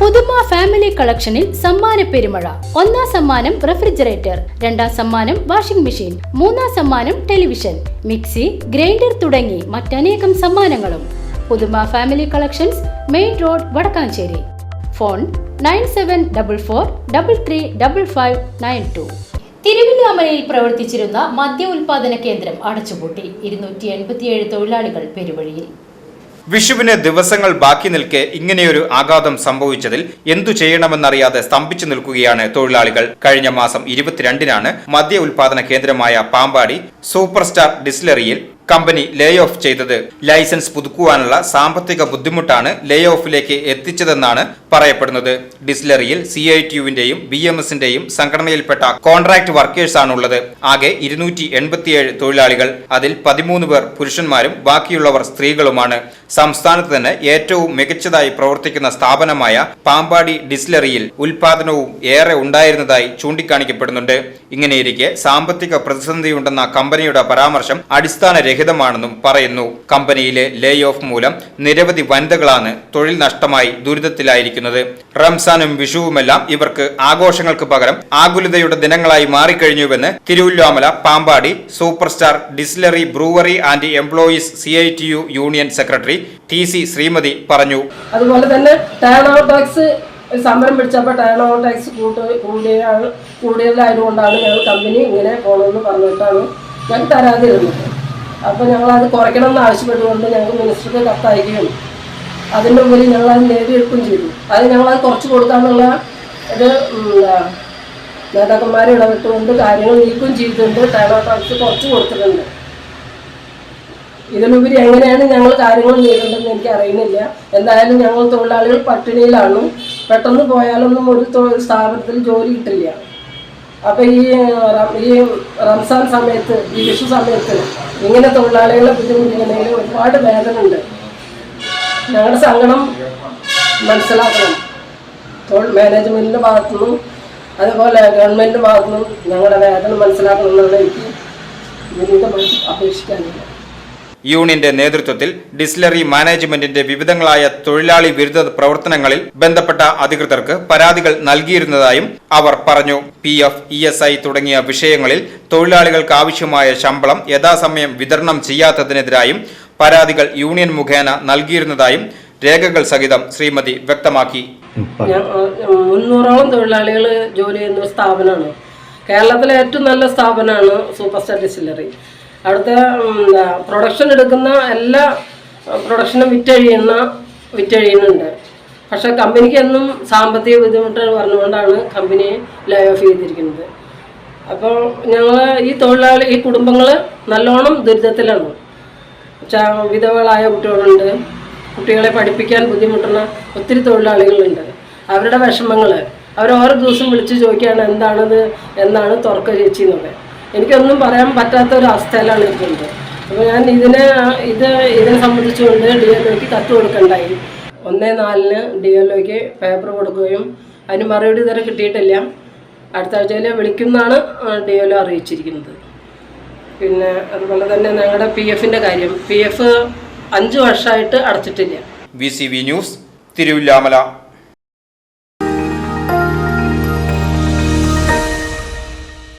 പുതുമ ഫാമിലി കളക്ഷനിൽ സമ്മാന പെരുമഴ. ഒന്നാം സമ്മാനം റെഫ്രിജറേറ്റർ രണ്ടാം സമ്മാനം വാഷിംഗ് മെഷീൻ മൂന്നാം സമ്മാനം ടെലിവിഷൻ മിക്സി ഗ്രൈൻഡർ തുടങ്ങി മറ്റനേകം സമ്മാനങ്ങളും. Puthuma family collections main road Vadakkanchery. Phone nine seven double four double three double five nine two. തിരുവല്ലാമലയിൽ പ്രവർത്തിച്ചിരുന്ന മദ്യ ഉൽപാദന കേന്ദ്രം അടച്ചുപൂട്ടി. ഇരുന്നൂറ്റി എൺപത്തിയേഴ് തൊഴിലാളികൾ പെരുവഴിയിൽ. വിഷുവിന് ദിവസങ്ങൾ ബാക്കി നിൽക്കെ ഇങ്ങനെയൊരു ആഘാതം സംഭവിച്ചതിൽ എന്തു ചെയ്യണമെന്നറിയാതെ സ്തംഭിച്ചു നിൽക്കുകയാണ് തൊഴിലാളികൾ. കഴിഞ്ഞ മാസം ഇരുപത്തിരണ്ടിനാണ് മദ്യ ഉൽപാദന കേന്ദ്രമായ പാമ്പാടി സൂപ്പർ സ്റ്റാർ ഡിസ്ലറിയിൽ കമ്പനി ലേ ഓഫ് ചെയ്തത്. ലൈസൻസ് പുതുക്കുവാനുള്ള സാമ്പത്തിക ബുദ്ധിമുട്ടാണ് ലേ ഓഫിലേക്ക് എത്തിച്ചതെന്നാണ് പറയപ്പെടുന്നത്. ഡിസ്ലറിയിൽ സി ഐ ടിയുവിന്റെയും ബി എം എസിന്റെയും സംഘടനയിൽപ്പെട്ട കോൺട്രാക്ട് വർക്കേഴ്സാണുള്ളത്. ആകെ ഇരുന്നൂറ്റി എൺപത്തിയേഴ് തൊഴിലാളികൾ. അതിൽ പതിമൂന്ന് പേർ പുരുഷന്മാരും ബാക്കിയുള്ളവർ സ്ത്രീകളുമാണ്. സംസ്ഥാനത്ത് തന്നെ ഏറ്റവും മികച്ചതായി പ്രവർത്തിക്കുന്ന സ്ഥാപനമായ പാമ്പാടി ഡിസ്ലറിയിൽ ഉൽപാദനവും ഏറെ ഉണ്ടായിരുന്നതായി ചൂണ്ടിക്കാണിക്കപ്പെടുന്നുണ്ട്. ഇങ്ങനെയിരിക്കെ സാമ്പത്തിക പ്രതിസന്ധിയുണ്ടെന്ന കമ്പനിയുടെ പരാമർശം അടിസ്ഥാനരഹിതമാണെന്നും പറയുന്നു. കമ്പനിയിലെ ലേ ഓഫ് മൂലം നിരവധി വനിതകളാണ് തൊഴിൽ നഷ്ടമായി ദുരിതത്തിലായിരിക്കുന്നത്. റംസാനും വിഷുവുമെല്ലാം ഇവർക്ക് ആഘോഷങ്ങൾക്ക് പകരം ആകുലതയുടെ ദിനങ്ങളായി മാറിക്കഴിഞ്ഞുവെന്ന് Thiruvilwamala Pampady super star distillery brewery and employees C I T U union secretary T C Sreemathi പറഞ്ഞു. അതുപോലെ തന്നെ ടാക്സ് സമരം പിടിച്ചപ്പോൾ ടേൺ ഓവർ ടാക്സ് കൂട്ട് കൂടിയ കൂടിയതായതുകൊണ്ടാണ് ഞങ്ങൾ കമ്പനി ഇങ്ങനെ പോകണമെന്ന് പറഞ്ഞിട്ടാണ് ഞാൻ തരാതിരുന്നത്. അപ്പോൾ കുറയ്ക്കണം എന്ന് ആവശ്യപ്പെട്ടുകൊണ്ട് ഞങ്ങൾ മിനിസ്റ്റർക്ക് കത്തയക്കുകയും അതിന്റെ മുമ്പിൽ അത് നേടിയെടുക്കുകയും ചെയ്തു. അത് ഞങ്ങളത് കുറച്ച് കൊടുക്കാമെന്നുള്ള ഇത് നേതാക്കന്മാരെ ഇടപെട്ടുകൊണ്ട് കാര്യങ്ങൾ നീക്കുകയും ചെയ്തിട്ടുണ്ട്. ടേൺ കുറച്ച് കൊടുത്തിട്ടുണ്ട്. ഇതിനുപരി എങ്ങനെയാണ് ഞങ്ങൾ കാര്യങ്ങൾ നേടേണ്ടതെന്ന് എനിക്ക് അറിയുന്നില്ല. എന്തായാലും ഞങ്ങൾ തൊഴിലാളികൾ പട്ടിണിയിലാണ്. പെട്ടെന്ന് പോയാലൊന്നും ഒരു സ്ഥാപനത്തിൽ ജോലി കിട്ടില്ല. അപ്പൊ ഈ ഈ റംസാൻ സമയത്ത് ഈ വിഷു സമയത്ത് ഇങ്ങനെ തൊഴിലാളികളെ ബുദ്ധിമുട്ടിക്കുന്നതിൽ ഒരുപാട് വേദന ഉണ്ട് ഞങ്ങളുടെ സങ്കടം മനസ്സിലാക്കണം. തൊഴിൽ മാനേജ്മെന്റിന്റെ ഭാഗത്തുനിന്നും അതുപോലെ ഗവൺമെന്റിന്റെ ഭാഗത്തുനിന്നും ഞങ്ങളുടെ വേദന മനസ്സിലാക്കണം എന്നുള്ള എനിക്ക് വിനീതമായി അപേക്ഷിക്കാനില്ല. യൂണിയന്റെ നേതൃത്വത്തിൽ ഡിസ്ലറി മാനേജ്മെന്റിന്റെ വിവിധങ്ങളായ തൊഴിലാളി വിരുദ്ധ പ്രവർത്തനങ്ങളിൽ ബന്ധപ്പെട്ട അധികൃതർക്ക് പരാതികൾ നൽകിയിരുന്നതായും അവർ പറഞ്ഞു. P F E S I തുടങ്ങിയ വിഷയങ്ങളിൽ തൊഴിലാളികൾക്ക് ആവശ്യമായ ശമ്പളം യഥാസമയം വിതരണം ചെയ്യാത്തതിനെതിരായും പരാതികൾ യൂണിയൻ മുഖേന നൽകിയിരുന്നതായും രേഖകൾ സഹിതം ശ്രീമതി വ്യക്തമാക്കി. മുന്നൂറോളം തൊഴിലാളികൾ ജോലി ചെയ്യുന്ന സ്ഥാപനമാണ്. കേരളത്തിലെ ഏറ്റവും നല്ല സ്ഥാപനമാണ് സൂപ്പർ സ്റ്റാർ ഡിസ്റ്റിലറി. അവിടുത്തെ പ്രൊഡക്ഷൻ എടുക്കുന്ന എല്ലാ പ്രൊഡക്ഷനും വിറ്റഴിയുന്ന വിറ്റഴിയുന്നുണ്ട്. പക്ഷേ കമ്പനിക്ക് എന്നും സാമ്പത്തിക ബുദ്ധിമുട്ട് പറഞ്ഞുകൊണ്ടാണ് കമ്പനി ലേ ഓഫ് ചെയ്തിരിക്കുന്നത്. അപ്പോൾ ഞങ്ങൾ ഈ തൊഴിലാളി ഈ കുടുംബങ്ങൾ നല്ലോണം ദുരിതത്തിലാണ്. വിധവകളായ കുട്ടികളുണ്ട്. കുട്ടികളെ പഠിപ്പിക്കാൻ ബുദ്ധിമുട്ടുന്ന ഒത്തിരി തൊഴിലാളികളുണ്ട്. അവരുടെ വിഷമങ്ങൾ അവർ ദിവസം വിളിച്ച് ചോദിക്കുകയാണ് എന്താണത് എന്നാണ് തുറക്ക ചേച്ചി എന്നുള്ളത് എനിക്കൊന്നും പറയാൻ പറ്റാത്ത ഒരു അവസ്ഥയിലാണ് ഇരിക്കുന്നത്. അപ്പോൾ ഞാൻ ഇതിനെ ഇത് ഇതിനെ സംബന്ധിച്ചുകൊണ്ട് ഡി എൽ ഒക്ക് കത്ത് കൊടുക്കണ്ടായി. ഒന്നേ നാലിന് ഡി എൽ ഒക്ക് പേപ്പർ കൊടുക്കുകയും അതിന് മറുപടി ഇതുവരെ കിട്ടിയിട്ടില്ല. അടുത്ത ആഴ്ചയിൽ വിളിക്കുമെന്നാണ് ഡി എൽ അറിയിച്ചിരിക്കുന്നത്. പിന്നെ അതുപോലെ തന്നെ ഞങ്ങളുടെ പി എഫിന്റെ കാര്യം. പി എഫ് അഞ്ച് വർഷമായിട്ട് അടച്ചിട്ടില്ല. V C V news Thiruvilwamala.